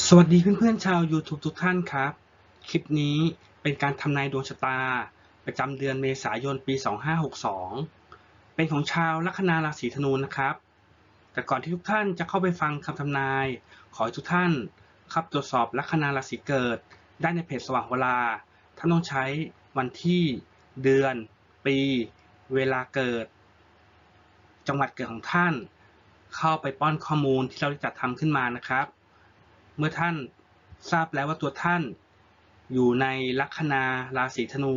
สวัสดีเพื่อนๆชาว YouTube ทุกท่านครับ คลิปนี้เป็นการทำนายดวงชะตา ประจำเดือนเมษายนปี 2562 เป็นของชาวลัคนาราศีธนูนะครับ แต่ก่อนที่ทุกท่านจะเข้าไปฟังคำทำนาย ขอให้ทุกท่านครับตรวจสอบลัคนาราศีเกิด ได้ในเพจสว่างเวลา ท่านต้องใช้วันที่เดือน ปี เวลาเกิด จังหวัดเกิดของท่าน เข้าไปป้อนข้อมูลที่เราได้จัดทำขึ้นมานะครับ มื่อท่านทราบแล้วว่าตัวท่านอยู่ในลัคนาราศีธนู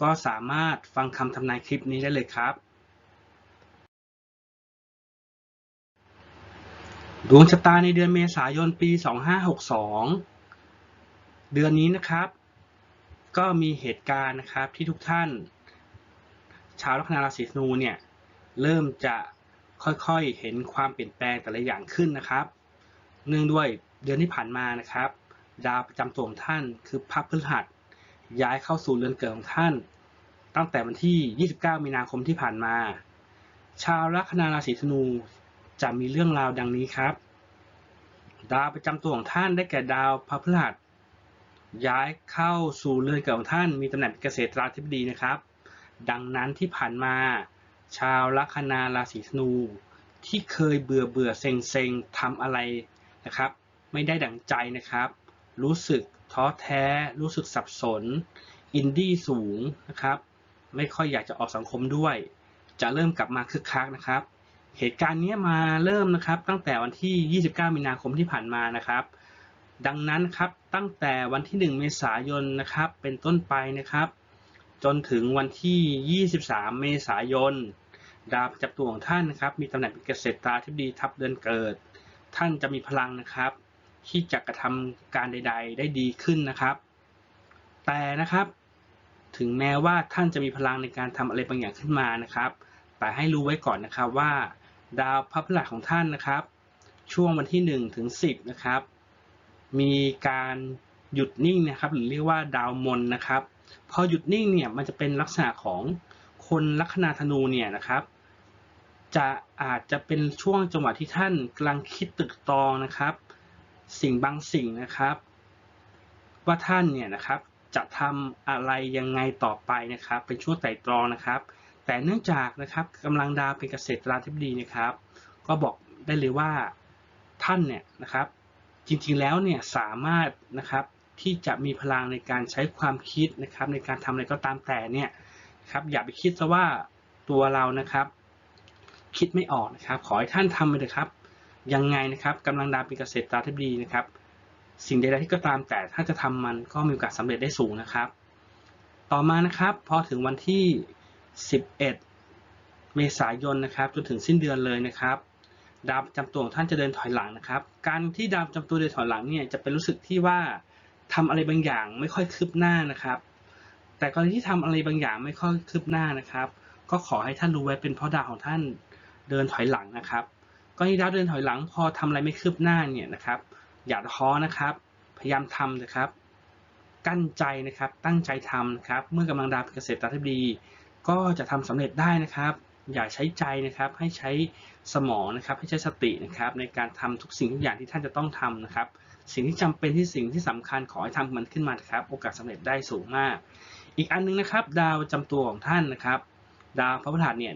ก็สามารถฟังคำทำนายคลิปนี้ได้เลยครับ ดวงชะตาในเดือนเมษายนปี 2562 เดือนนี้นะครับ ก็มีเหตุการณ์นะครับที่ทุกท่าน ชาวลัคนาราศีธนูเนี่ย เริ่มจะค่อยๆเห็นความเปลี่ยนแปลงแต่ละอย่างขึ้นนะครับ เนื่องด้วย เดือนที่ผ่านมานะครับ ดาวประจำตัวของท่านคือพระพฤหัส ย้ายเข้าสู่เรือนเกิดของท่าน ตั้งแต่วันที่ 29 มีนาคมที่ผ่านมา ชาวลัคนาราศีธนูจะมีเรื่องราวดังนี้ครับ ดาวประจำตัวของท่านได้แก่ดาวพระพฤหัส ย้ายเข้าสู่เรือนเกิดของท่าน มีตำแหน่งเกษตราธิบดีนะครับ ดังนั้นที่ผ่านมา ชาวลัคนาราศีธนูที่เคยเบื่อเบื่อเซ็งเซ็งทำอะไรนะครับ ไม่ได้ดั่งใจนะครับ รู้สึกท้อแท้ รู้สึกสับสน อินดี้สูงนะครับ ไม่ค่อยอยากจะออกสังคมด้วย จะเริ่มกลับมาคึกคักนะครับ เหตุการณ์นี้มาเริ่มนะครับตั้งแต่วันที่ 29 มีนาคมที่ผ่านมานะครับ ดังนั้นครับตั้งแต่วันที่ 1 เมษายนนะครับ เป็นต้นไปนะครับ จนถึงวันที่ 23 เมษายนดาวประจำตัวของท่านนะครับ มีตำแหน่งเป็นเกษตราธิบดีทับเดือนเกิด ท่านจะมีพลังนะครับ ที่จะกระทำการใด ๆ ได้ดีขึ้นนะครับ แต่นะครับ ถึงแม้ว่าท่านจะมีพลังในการทำอะไรบางอย่างขึ้นมานะครับ แต่ให้รู้ไว้ก่อนนะครับว่า ดาวพระพฤหัสของท่านนะครับ ช่วงวันที่1ถึง10นะครับ มีการหยุดนิ่งนะครับ หรือเรียกว่าดาวมนนะครับ พอหยุดนิ่งเนี่ยมันจะเป็นลักษณะของคนลัคนาธนูเนี่ยนะครับ จะอาจจะเป็นช่วงจังหวะที่ท่านกำลังคิดตึกตองนะครับ สิ่งบางสิ่งนะครับ ว่าท่านเนี่ยนะครับจะทำอะไรยังไงต่อไปนะครับ เป็นช่วงไต่ตรองนะครับ แต่เนื่องจากนะครับกำลังดาวเป็นเกษตราธิบดีนะครับ ก็บอกได้เลยว่าท่านเนี่ยนะครับ จริงๆแล้วเนี่ยสามารถนะครับที่จะมีพลังในการใช้ความคิดนะครับ ในการทำอะไรก็ตามแต่เนี่ยครับอย่าไปคิดซะว่าตัวเรานะครับ คิดไม่ออกนะครับ ขอให้ท่านทำไปเลยครับ ยังไงนะครับกำลังดาวเป็นเกษตราธิบดีนะครับ สิ่งใดๆที่ก็ตามแต่ถ้าจะทำมันก็มีโอกาสสำเร็จได้สูงนะครับ ต่อมานะครับพอถึงวันที่ 11 เมษายนนะครับจนถึงสิ้นเดือนเลยนะครับ ดาวประจำตัวของท่านจะเดินถอยหลังนะครับ การที่ดาวประจำตัวเดินถอยหลังเนี่ยจะเป็นรู้สึกที่ว่าทำอะไรบางอย่างไม่ค่อยคืบหน้านะครับ แต่กรณีที่ทำอะไรบางอย่างไม่ค่อยคืบหน้านะครับ ก็ขอให้ท่านรู้ไว้เป็นเพราะดาวของท่านเดินถอยหลังนะครับ กรณีดาวเดินถอยหลังพอทำอะไรไม่คืบหน้าเนี่ยนะครับ อย่าท้อนะครับ พยายามทำนะครับ กั้นใจนะครับ ตั้งใจทำนะครับ เมื่อกำลังดาวเกษตรธิบดี ก็จะทำสำเร็จได้นะครับ อย่าใช้ใจนะครับ ให้ใช้สมองนะครับ ให้ใช้สตินะครับ ในการทำทุกสิ่งทุกอย่างที่ท่านจะต้องทำนะครับ สิ่งที่จำเป็นที่สิ่งที่สำคัญขอให้ทำมันขึ้นมานะครับ โอกาสสำเร็จได้สูงมาก อีกอันนึงนะครับ ดาวประจำตัวของท่านนะครับ ดาวพระพฤหัสเนี่ย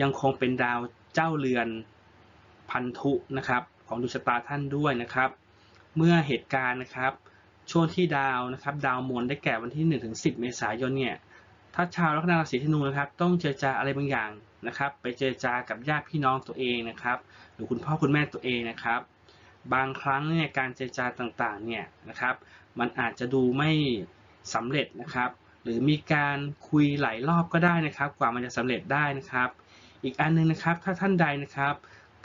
ยังคงเป็นดาวเจ้าเรือน พันธุนะครับของดวงชะตาท่านด้วยนะครับ เมื่อเหตุการณ์นะครับ ช่วงที่ดาวนะครับ ดาวมวลได้แก่วันที่1ถึง10เมษายนเนี่ยถ้าชาวลัคนาราศีธนูนะครับ ต้องเจรจาอะไรบางอย่างนะครับ ไปเจรจากับญาติพี่น้องตัวเองนะครับ หรือคุณพ่อคุณแม่ตัวเองนะครับ บางครั้งเนี่ยการเจรจาต่างๆเนี่ยนะครับ มันอาจจะดูไม่สำเร็จนะครับ หรือมีการคุยหลายรอบก็ได้นะครับ กว่ามันจะสำเร็จได้นะครับ อีกอันหนึงนะครับ ถ้าท่านใดนะครับ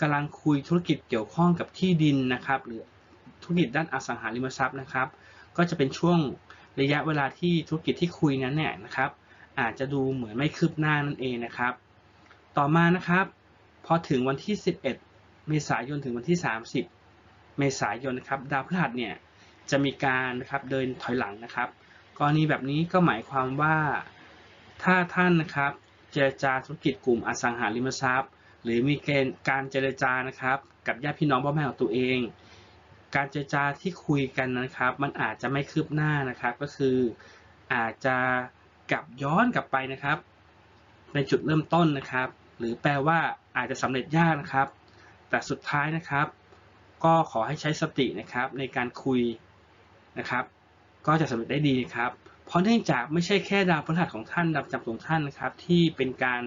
กำลังคุยธุรกิจเกี่ยวข้องกับที่ดินนะครับ หรือธุรกิจด้านอสังหาริมทรัพย์นะครับ ก็จะเป็นช่วงระยะเวลาที่ธุรกิจที่คุยนั้นเนี่ยนะครับ อาจจะดูเหมือนไม่คืบหน้านั่นเองนะครับ ต่อมานะครับ พอถึงวันที่ 11 เมษายนถึงวันที่ 30 เมษายนนะครับ ดาวพฤหัสเนี่ยจะมีการนะครับเดินถอยหลังนะครับกรณีแบบนี้ก็หมายความว่าถ้าท่านนะครับเจรจาธุรกิจกลุ่มอสังหาริมทรัพย์ หรือมีเกณฑ์การเจรจานะครับ กับญาติพี่น้องพ่อแม่ของตัวเอง การเจรจาที่คุยกันนะครับ มันอาจจะไม่คืบหน้านะครับ ก็คืออาจจะกลับย้อนกลับไปนะครับ ในจุดเริ่มต้นนะครับ หรือแปลว่าอาจจะสำเร็จยากนะครับ แต่สุดท้ายนะครับ ก็ขอให้ใช้สตินะครับในการคุยนะครับ ก็จะสำเร็จได้ดีครับ เพราะเนื่องจากไม่ใช่แค่ดาวพฤหัสของท่านดาวประจำของท่านนะครับ ที่เป็นการ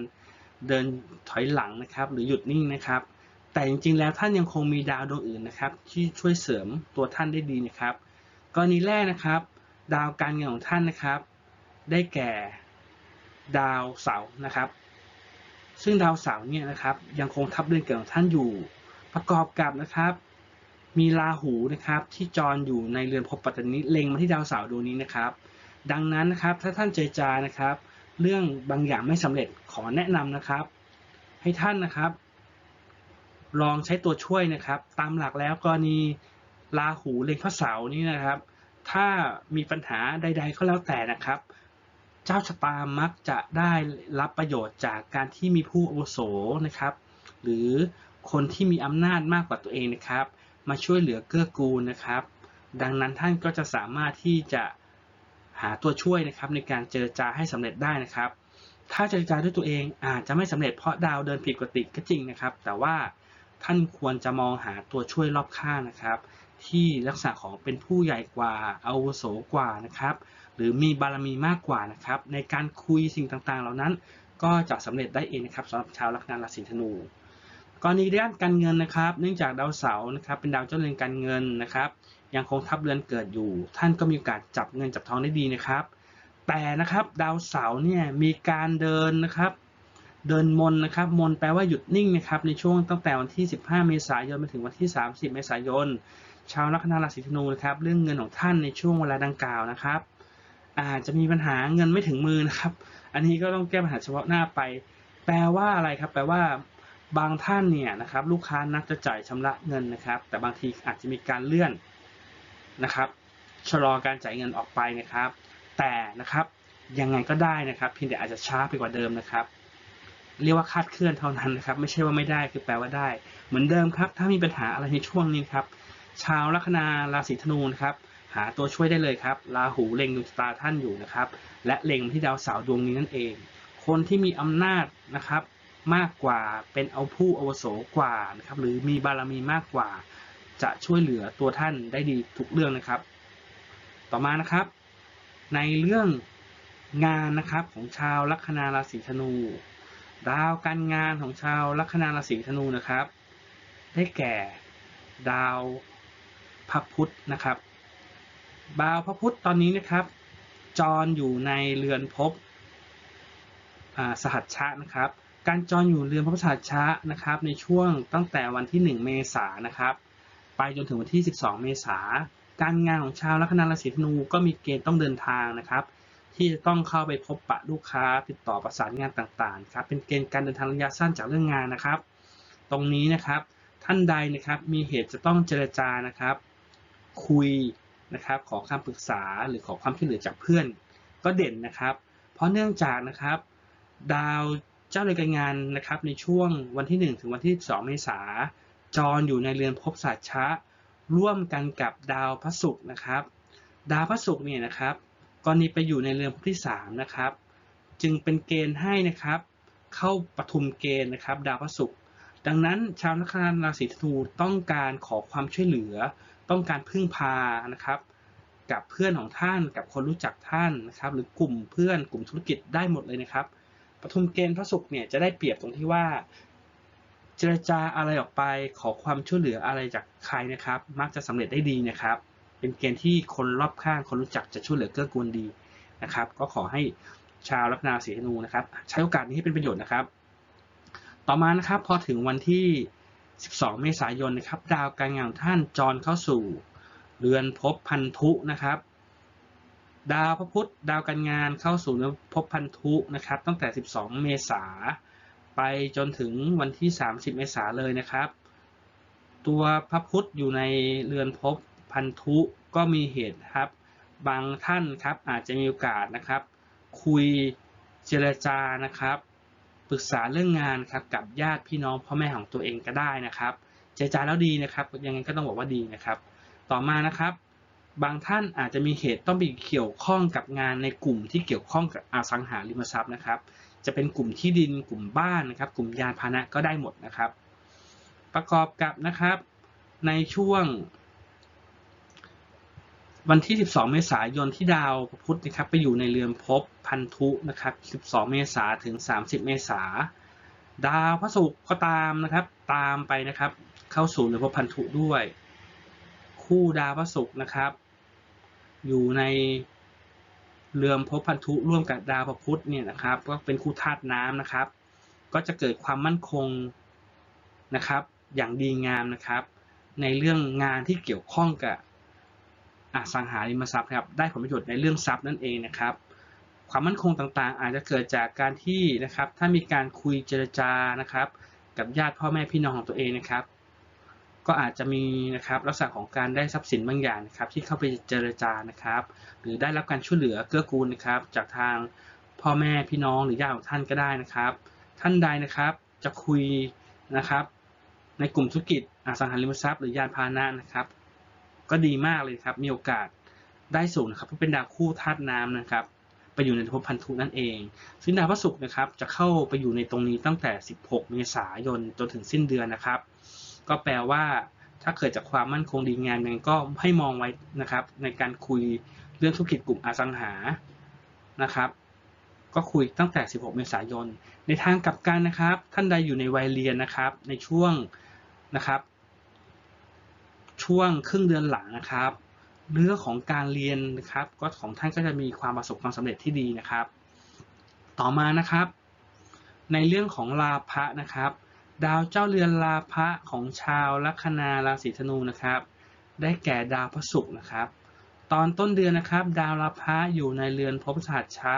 เดินถอยหลังนะครับหรือหยุดนิ่งนะครับ แต่จริงๆแล้วท่านยังคงมีดาวดวงอื่นนะครับ ที่ช่วยเสริมตัวท่านได้ดีนะครับ กรณีแรกนะครับ ดาวการเงินของท่านนะครับ ได้แก่ดาวเสาร์นะครับ ซึ่งดาวเสาร์เนี่ยนะครับยังคงทับเรือนเกิดของท่านอยู่ ประกอบกับนะครับ มีราหูนะครับที่จรอยู่ในเรือนภพปัตตานีเล็งมาที่ดาวเสาร์ดวงนี้นะครับ ดังนั้นนะครับถ้าท่านเจรจานะครับ เรื่องบางอย่างไม่สำเร็จขอแนะนำนะครับ ให้ท่านนะครับ ลองใช้ตัวช่วยนะครับ ตามหลักแล้วกรณีราหูเล็งพระเสาร์นี่นะครับ ถ้ามีปัญหาใด ๆ ก็แล้วแต่นะครับ เจ้าชะตามักจะได้รับประโยชน์จากการที่มีผู้อาวุโสนะครับ หรือคนที่มีอำนาจมากกว่าตัวเองนะครับ มาช่วยเหลือเกื้อกูลนะครับ ดังนั้นท่านก็จะสามารถที่จะ หาตัวช่วยนะครับในการเจรจาให้สำเร็จได้นะครับ ถ้าเจรจาด้วยตัวเองอาจจะไม่สำเร็จเพราะดาวเดินผิดปกติก็จริงนะครับ แต่ว่าท่านควรจะมองหาตัวช่วยรอบข้างนะครับ ที่ลักษณะของเป็นผู้ใหญ่กว่าอาวุโสกว่านะครับ หรือมีบารมีมากกว่านะครับ ในการคุยสิ่งต่างๆ เหล่านั้น ก็จะสำเร็จได้เองนะครับสำหรับชาวลัคนาราศีธนู กรณีด้านการเงินนะครับ เนื่องจากดาวเสาร์นะครับเป็นดาวเจ้าเรือนการเงินนะครับ ยังคงทับเรือนเกิดอยู่ ท่านก็มีโอกาสจับเงินจับทองได้ดีนะครับ แต่นะครับดาวเสาร์เนี่ยมีการเดินนะครับ เดินมนนะครับมนแปลว่าหยุดนิ่งนะครับในช่วงตั้งแต่วันที่ 15 เมษายนมาถึงวันที่ 30 เมษายน ชาวลัคนาราศีธนูนะครับเรื่องเงินของท่านในช่วงเวลาดังกล่าวนะครับ อาจจะมีปัญหาเงินไม่ถึงมือนะครับ อันนี้ก็ต้องแก้ปัญหาเฉพาะหน้าไป แปลว่าอะไรครับ แปลว่า บางท่านเนี่ยนะครับลูกค้านัดจะจ่ายชำระเงินนะครับ แต่บางทีอาจจะมีการเลื่อนนะครับชะลอการจ่ายเงินออกไปนะครับ แต่นะครับยังไงก็ได้นะครับ เพียงแต่อาจจะช้าไปกว่าเดิมนะครับ เรียกว่าคาดเคลื่อนเท่านั้นนะครับ ไม่ใช่ว่าไม่ได้คือแปลว่าได้ เหมือนเดิมครับ ถ้ามีปัญหาอะไรในช่วงนี้ครับ ชาวลัคนาราศีธนูนะครับหาตัวช่วยได้เลยครับราหูเล็งดวงชะตาท่านอยู่นะครับ และเล็งที่ดาวเสาร์ดวงนี้นั่นเอง คนที่มีอำนาจนะครับ มากกว่า เป็นเอาผู้อวโสกว่านะครับ หรือมีบารมีมากกว่า จะช่วยเหลือตัวท่านได้ดีทุกเรื่องนะครับ ต่อมานะครับ ในเรื่องงานนะครับของชาวลัคนาราศีธนู ดาวการงานของชาวลัคนาราศีธนูนะครับ ได้แก่ดาวพระพุธนะครับดาวพระพุธตอนนี้นะครับ จรอยู่ในเรือนภพสหัชชะนะครับ การจรอยู่เรือนภพสหัชชะนะครับในช่วงตั้งแต่วันที่ 1 เมษายนนะครับ ไปจนถึงวันที่ 12 เมษายนการงานของชาวลัคนาราศีธนูก็มีเกณฑ์ต้องเดินทางนะครับ ที่จะต้องเข้าไปพบปะลูกค้าติดต่อประสานงานต่างๆครับเป็นเกณฑ์การเดินทางระยะสั้นจากเรื่องงานนะครับ ตรงนี้นะครับท่านใดนะครับมีเหตุจะต้องเจรจานะครับ คุยนะครับขอคำปรึกษาหรือขอความช่วยเหลือจากเพื่อน ก็เด่นนะครับ เพราะเนื่องจากนะครับ ดาว เจ้าเรือนการงานนะครับในช่วงวันที่ 1 ถึงวันที่2เมษาจรอยู่ในเรือนภพสัตชะ ร่วมกันกับดาวพระศุกร์นะครับ ดาวพระศุกร์เนี่ยนะครับกรณีไปอยู่ในเรือนภพที่ 3 นะครับ จึงเป็นเกณฑ์ให้นะครับ เข้าปฐุมเกณฑ์นะครับ ดาวพระศุกร์ดังนั้นชาวลัคนาราศีธนูต้องการขอความช่วยเหลือ ต้องการพึ่งพานะครับ กับเพื่อนของท่านกับคนรู้จักท่านนะครับ หรือกลุ่มเพื่อนกลุ่มธุรกิจได้หมดเลยนะครับ ปฐุมเกณฑ์พระศุกร์เนี่ยจะได้เปรียบตรงที่ว่า เจรจาอะไรออกไปขอความช่วยเหลืออะไรจากใครนะครับ มักจะสำเร็จได้ดีนะครับ เป็นเกณฑ์ที่คนรอบข้างคนรู้จักจะช่วยเหลือเกื้อกูลดีนะครับ ก็ขอให้ชาวลัคนาราศีธนูนะครับ ใช้โอกาสนี้ให้เป็นประโยชน์นะครับ ต่อมานะครับพอถึงวันที่ 12 เมษายนนะครับ ดาวการงานท่านจรเข้าสู่ เรือนภพพันธุนะครับ ดาวพระพุธดาวการงานเข้าสู่เรือนภพพันธุนะครับ ตั้งแต่ 12 เมษาไปจนถึงวันที่ 30 เมษาเลยนะครับ ตัวพระพุธอยู่ในเรือนภพพันธุก็มีเหตุครับ บางท่านครับอาจจะมีโอกาสนะครับ คุยเจรจานะครับปรึกษาเรื่องงานครับกับญาติพี่น้องพ่อแม่ของตัวเองก็ได้นะครับ เจรจาแล้วดีนะครับยังไงก็ต้องบอกว่าดีนะครับ ต่อมานะครับ บางท่านอาจจะมีเหตุต้องไปเกี่ยวข้องกับงานในกลุ่มที่เกี่ยวข้องกับอสังหาริมทรัพย์นะครับ จะเป็นกลุ่มที่ดินกลุ่มบ้านนะครับ กลุ่มยานพาหนะก็ได้หมดนะครับ ประกอบกับนะครับในช่วง วันที่ 12 เมษายนที่ดาวพระพุธนะครับไปอยู่ในเรือนภพพันธุนะครับ 12 เมษาถึง 30 เมษาดาวพระศุกร์ก็ตามนะครับ ตามไปนะครับ เข้าสู่เรือนภพพันธุด้วย คู่ดาวพระศุกร์นะครับ อยู่ในเรือนภพพันธุร่วมกับดาวพระพุธเนี่ยนะครับ ก็เป็นคู่ธาตุน้ำนะครับ ก็จะเกิดความมั่นคงนะครับ อย่างดีงามนะครับ ในเรื่องงานที่เกี่ยวข้องกับอสังหาริมทรัพย์ครับได้ผลประโยชน์ในเรื่องทรัพย์นั่นเองนะครับ ความมั่นคงต่างๆ อาจจะเกิดจากการที่นะครับ ถ้ามีการคุยเจรจานะครับ กับญาติพ่อแม่พี่น้องของตัวเองนะครับ ก็อาจจะมีนะครับลักษณะของการได้ทรัพย์สินบางอย่างนะครับที่เข้าไปเจรจานะครับ หรือได้รับการช่วยเหลือเกื้อกูลนะครับ จากทางพ่อแม่พี่น้องหรือญาติของท่านก็ได้นะครับ ท่านใดนะครับจะคุยนะครับ ในกลุ่มธุรกิจอสังหาริมทรัพย์หรือยานพาหนะนะครับ ก็ดีมากเลยครับมีโอกาสได้สูงนะครับเพราะเป็นดาวคู่ธาตุน้ำนะครับ ไปอยู่ในภพพันธุนั่นเองซึ่งดาวพระศุกร์นะครับจะเข้าไปอยู่ในตรงนี้ตั้งแต่ 16 เมษายนจนถึงสิ้นเดือนนะครับ ก็แปลว่า ถ้าเกิดจากความมั่นคงดีงานมนั้นก็ให้มองไว้นะครับ ในการคุยเรื่องธุรกิจกลุ่มอสังหานะครับ ก็คุยตั้งแต่ 16 เมษายน ในทางกลับกันนะครับ ท่านใดอยู่ในวัยเรียนนะครับ ในช่วงนะครับ ช่วงครึ่งเดือนหลังนะครับ เรื่องของการเรียนนะครับ ก็ของท่านก็จะมีความประสบความสำเร็จที่ดีนะครับ ต่อมานะครับ ในเรื่องของลาภะนะครับ ดาวเจ้าเรือนลาภะของชาวลัคนาราศีธนูนะครับ ได้แก่ดาวพระศุกร์นะครับ ตอนต้นเดือนนะครับ ดาวลาภะอยู่ในเรือนภพสัตช้า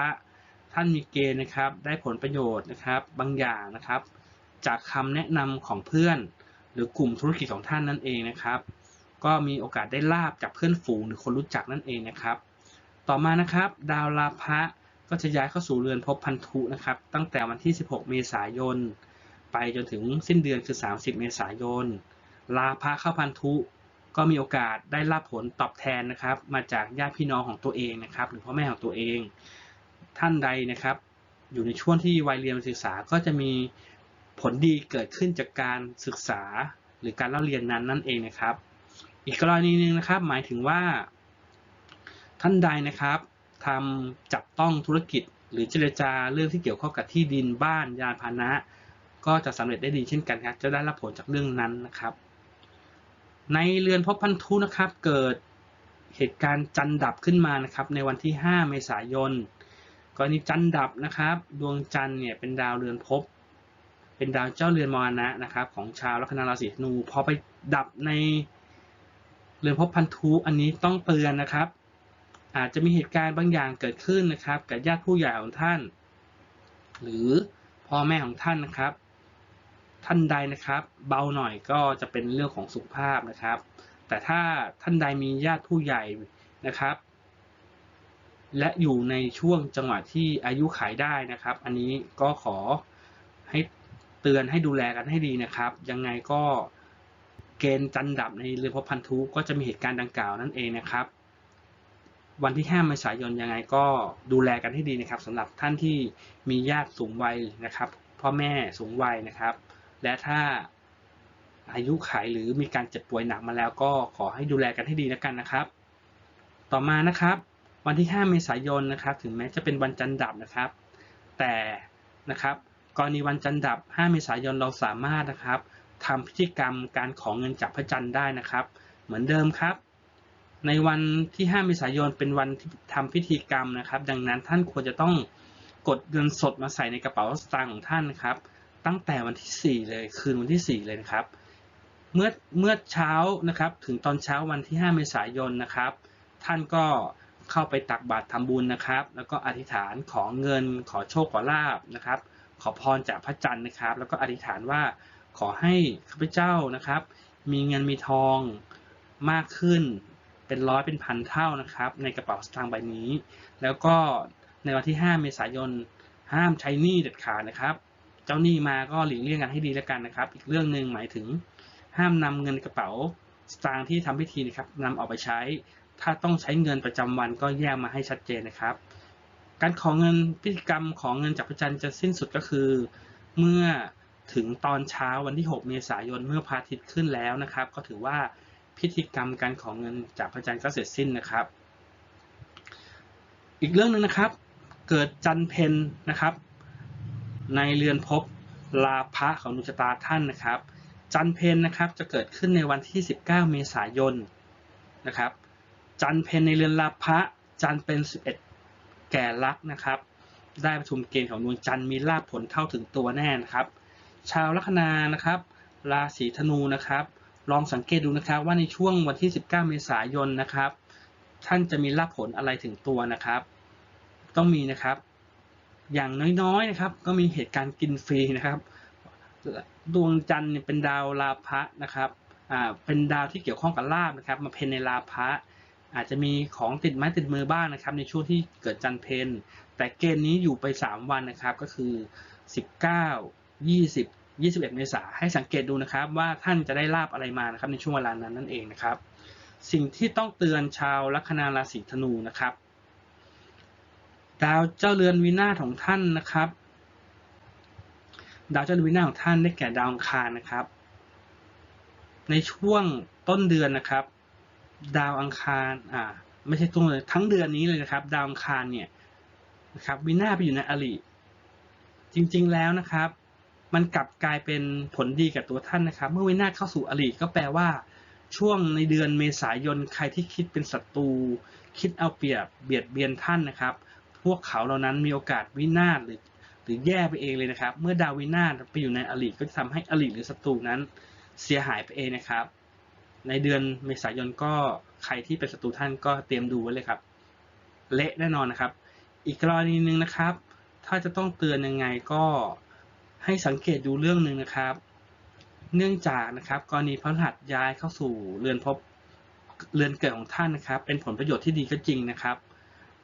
ท่านมีเกณฑ์นะครับ ได้ผลประโยชน์นะครับ บางอย่างนะครับ จากคำแนะนำของเพื่อน หรือกลุ่มธุรกิจของท่านนั่นเองนะครับ ก็มีโอกาสได้ลาบจากเพื่อนฝูงหรือคนรู้จักนั่นเองนะครับ ต่อมานะครับ ดาวลาภะก็จะย้ายเข้าสู่เรือนภพพันธุนะครับ ตั้งแต่วันที่ 16 เมษายน ไปจนถึงสิ้นเดือนคือ 30 เมษายน ลาภะเข้าพันธุ ก็มีโอกาสได้รับผลตอบแทนนะครับ มาจากญาติพี่น้องของตัวเองนะครับ หรือพ่อแม่ของตัวเอง ท่านใดนะครับ อยู่ในช่วงที่วัยเรียนศึกษาก็จะมีผลดีเกิดขึ้นจากการศึกษาหรือการเล่าเรียนนั้นนั่นเองนะครับ อีกกรณีหนึ่งนะครับ หมายถึงว่า ท่านใดนะครับทำจับต้องธุรกิจหรือเจรจาเรื่องที่เกี่ยวข้องกับที่ดินบ้านยานพาหนะ ก็จะสำเร็จได้ดีเช่นกันครับจะได้รับผลจากเรื่องนั้นนะครับ ในเรือนพบพันธุนะครับเกิดเหตุการณ์จันทร์ดับขึ้นมานะครับในวันที่ 5 เมษายนกรณีจันทร์ดับนะครับ ดวงจันทร์เนี่ยเป็นดาวเรือนภพเป็นดาวเจ้าเรือนมรณะนะครับ ของชาวลัคนาราศีธนูพอไปดับในเรือนภพพันธุอันนี้ต้องเตือนนะครับ อาจจะมีเหตุการณ์บางอย่างเกิดขึ้นนะครับ กับญาติผู้ใหญ่ของท่าน หรือพ่อแม่ของท่านนะครับ ท่านใดนะครับ เบาหน่อยก็จะเป็นเรื่องของสุขภาพนะครับ แต่ถ้าท่านใดมีญาติผู้ใหญ่นะครับ และอยู่ในช่วงจังหวะที่อายุขายได้นะครับ อันนี้ก็ขอให้เตือนให้ดูแลกันให้ดีนะครับ ยังไงก็เกณฑ์จันดับในเรือพพันธุก็จะมีเหตุการณ์ดังกล่าวนั่นเองนะครับ วันที่5เมษายนยังไงก็ดูแลกันให้ดีนะครับสำหรับท่านที่มีญาติสูงวัยนะครับ พ่อแม่สูงวัยนะครับ และถ้าอายุขัยหรือมีการเจ็บป่วยหนักมาแล้วก็ขอให้ดูแลกันให้ดีแล้วกันนะครับ ต่อมานะครับวันที่ 5 เมษายนนะครับ ถึงแม้จะเป็นวันจันทร์ดับนะครับ แต่นะครับกรณีวันจันทร์ดับ 5 เมษายนเราสามารถนะครับทำพิธีกรรมการขอเงินจากพระจันทร์ได้นะครับ เหมือนเดิมครับ ในวันที่ 5 เมษายนเป็นวันที่ทำพิธีกรรมนะครับ ดังนั้นท่านควรจะต้องกดเงินสดมาใส่ในกระเป๋าสตางค์ของท่านนะครับ ตั้งแต่วันที่ 4 เลยคืนวันที่ 4 เลยนะครับ เมื่อเมื่อเช้านะครับถึงตอนเช้าวันที่ 5 เมษายนนะครับ ท่านก็เข้าไปตักบาตรทำบุญนะครับ แล้วก็อธิษฐานขอเงินขอโชคขอลาบนะครับ ขอพรจากพระจันทร์นะครับ แล้วก็อธิษฐานว่าขอให้ข้าพเจ้านะครับ มีเงินมีทองมากขึ้นเป็นร้อยเป็นพันเท่านะครับ ในกระเป๋าสตางค์ใบนี้ แล้วก็ในวันที่ 5 เมษายนห้ามใช้หนี้เด็ดขาดนะครับ เจ้าหนี้มาก็หลีกเลี่ยงกันให้ดีแล้วกันนะครับ อีกเรื่องหนึ่งหมายถึงห้ามนำเงินกระเป๋าสตางค์ที่ทำพิธีนะครับนำออกไปใช้ ถ้าต้องใช้เงินประจำวันก็แยกมาให้ชัดเจนนะครับ การขอเงินพิธีกรรมของเงินจากพระจันทร์จะสิ้นสุดก็คือ เมื่อถึงตอนเช้าวันที่ 6 เมษายนเมื่อพระอาทิตย์ขึ้นแล้วนะครับ ก็ถือว่าพิธีกรรมการขอเงินจากพระจันทร์ก็เสร็จสิ้นนะครับ อีกเรื่องหนึ่งนะครับ เกิดจันเพนนะครับ ในเรือนภพลาภะของดวงชะตาท่านนะครับ จันเพนนะครับจะเกิดขึ้นในวันที่ 19 เมษายนนะครับ จันเพนในเรือนลาภะจันเป็น 11 แก่ลักนะครับ ได้ประชุมเกณฑ์ของดวงจันทร์มีลาภผลเข้าถึงตัวแน่นะครับ ชาวลัคนานะครับ ราศีธนูนะครับ ลองสังเกตดูนะครับว่าในช่วงวันที่ 19 เมษายนนะครับ ท่านจะมีลาภผลอะไรถึงตัวนะครับ ต้องมีนะครับ อย่างน้อยๆนะครับ ก็มีเหตุการณ์กินฟรีนะครับดวงจันทร์เป็นดาวลาภะนะครับอ่าเป็นดาวที่เกี่ยวข้องกับลาบนะครับ มาเพนในลาภะอาจจะมีของติดไม้ติดมือบ้างนะครับ ในช่วงที่เกิดจันทร์เพนแต่เกณฑ์นี้อยู่ไป 3 วันนะครับก็คือ 19 20 21 เมษาให้สังเกตดูนะครับว่าท่านจะได้ลาบอะไรมานะครับในช่วงเวลานั้นนั่นเองนะครับ สิ่งที่ต้องเตือนชาวลัคนาราศีธนูนะครับ ดาวเจ้าเรือนวินาศของท่านนะครับ ดาวเจ้าเรือนวินาศของท่านได้แก่ดาวอังคารนะครับ ในช่วงต้นเดือนนะครับ ดาวอังคารอ่าไม่ใช่ต้นเลยทั้งเดือนนี้เลยนะครับ ดาวอังคารเนี่ยนะครับวินาศไปอยู่ในอริจริงๆแล้วนะครับ มันกลับกลายเป็นผลดีกับตัวท่านนะครับ เมื่อวินาศเข้าสู่อริก็แปลว่าช่วงในเดือนเมษายนใครที่คิดเป็นศัตรูคิดเอาเปรียบเบียดเบียนท่านนะครับ วกเขาเหล่านั้นมีโอกาสวินาศหรือหรือแย่ไปเองเลยนะครับ เมื่อดาววินาศไปอยู่ในอริก็จะทำให้อริหรือศัตรูนั้นเสียหายไปเองนะครับ ในเดือนเมษายนก็ใครที่เป็นศัตรูท่านก็เตรียมดูไว้เลยครับ เละแน่นอนนะครับ อีกกรณีหนึ่งนะครับ ถ้าจะต้องเตือนยังไงก็ให้สังเกตดูเรื่องหนึ่งนะครับ เนื่องจากนะครับ กรณีพระรหัสย้ายเข้าสู่เรือนภพเรือนเกิดของท่านนะครับ เป็นผลประโยชน์ที่ดีก็จริงนะครับ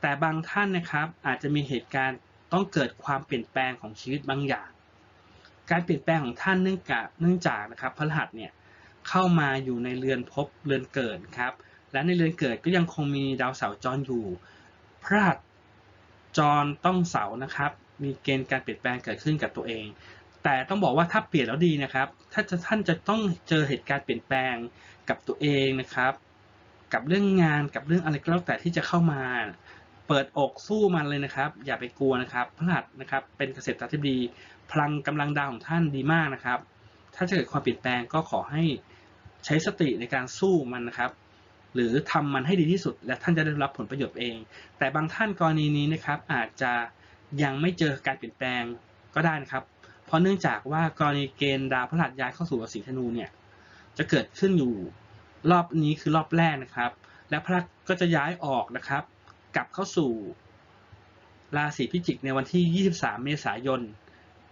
แต่บางท่านนะครับอาจจะมีเหตุการณ์ต้องเกิดความเปลี่ยนแปลงของชีวิตบางอย่าง การเปลี่ยนแปลงของท่านเนื่องจากเนื่องจากนะครับพระรหัสเนี่ยเข้ามาอยู่ในเรือนภพเรือนเกิดครับ และในเรือนเกิดก็ยังคงมีดาวเสาร์จรอยู่ พระรหัสจรต้องเสานะครับ มีเกณฑ์การเปลี่ยนแปลงเกิดขึ้นกับตัวเอง แต่ต้องบอกว่าถ้าเปลี่ยนแล้วดีนะครับ ถ้าจะท่านจะต้องเจอเหตุการณ์เปลี่ยนแปลงกับตัวเองนะครับ กับเรื่องงานกับเรื่องอะไรก็แล้วแต่ที่จะเข้ามา เปิดอกสู้มันเลยนะครับ อย่าไปกลัวนะครับพฤหัสนะครับ เป็นเกษตรธิบดี พลังกำลังดาวของท่านดีมากนะครับ ถ้าจะเกิดความเปลี่ยนแปลงก็ขอให้ใช้สติในการสู้มันนะครับ หรือทำมันให้ดีที่สุด และท่านจะได้รับผลประโยชน์เอง แต่บางท่านกรณีนี้นะครับ อาจจะยังไม่เจอการเปลี่ยนแปลงก็ได้นะครับ เพราะเนื่องจากว่ากรณีเกณฑ์ดาวพฤหัสย้ายเข้าสู่ราศีธนูเนี่ยจะเกิดขึ้นอยู่รอบนี้คือรอบแรกนะครับ และพระก็จะย้ายออกนะครับ กลับเข้าสู่ ราศีพิจิกในวันที่ 23 เมษายน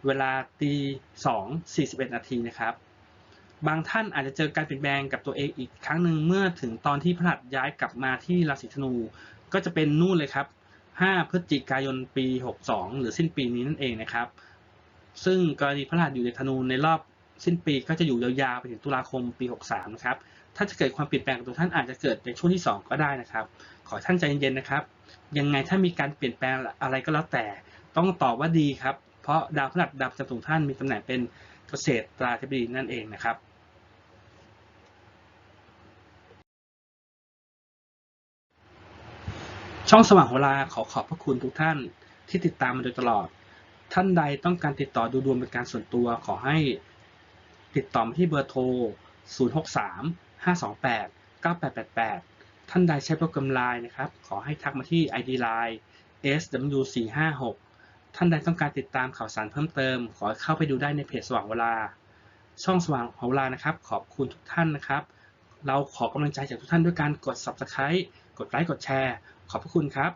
เวลาตี2 41 นาทีนะครับ บางท่านอาจจะเจอการเปลี่ยนแปลงกับตัวเองอีกครั้งหนึ่งเมื่อถึงตอนที่พระหัสย้ายกลับมาที่ราศีธนู ก็จะเป็นนู่นเลยครับ 5 พฤศจิกายนปี 62 หรือสิ้นปีนี้นั่นเองนะครับ ซึ่งกรณีพระหัสอยู่ในธนูในรอบสิ้นปีก็จะอยู่ยาวๆไปถึงตุลาคมปี 63 นะครับ ถ้าจะเกิดความเปลี่ยนแปลงกับตัวท่านอาจจะเกิดในช่วงที่ 2 ก็ได้นะครับ ขอท่านใจเย็นๆนะครับ ยังไงถ้ามีการเปลี่ยนแปลงอะไรก็แล้วแต่ ต้องตอบว่าดีครับ เพราะดาวพฤหัสดาวประจำตัวท่านมีตำแหน่งเป็นเกษตรตราธิบดีนั่นเองนะครับช่องสว่างเวลาขอขอบพระคุณทุกท่านที่ติดตามมาโดยตลอด ท่านใดต้องการติดต่อดูดวงเป็นการส่วนตัวขอให้ติดต่อมาที่เบอร์โทร 063 528 9888 ท่านใดใช้โปรแกรมไลน์นะครับ ขอให้ทักมาที่ ID Line SW456 ท่านใดต้องการติดตามข่าวสารเพิ่มเติม ขอเข้าไปดูได้ในเพจสว่างเวลา ช่องสว่างเวลานะครับ ขอบคุณทุกท่านนะครับ เราขอกำลังใจจากทุกท่านด้วยการกด Subscribe กดไลค์กดแชร์ ขอบพระคุณครับ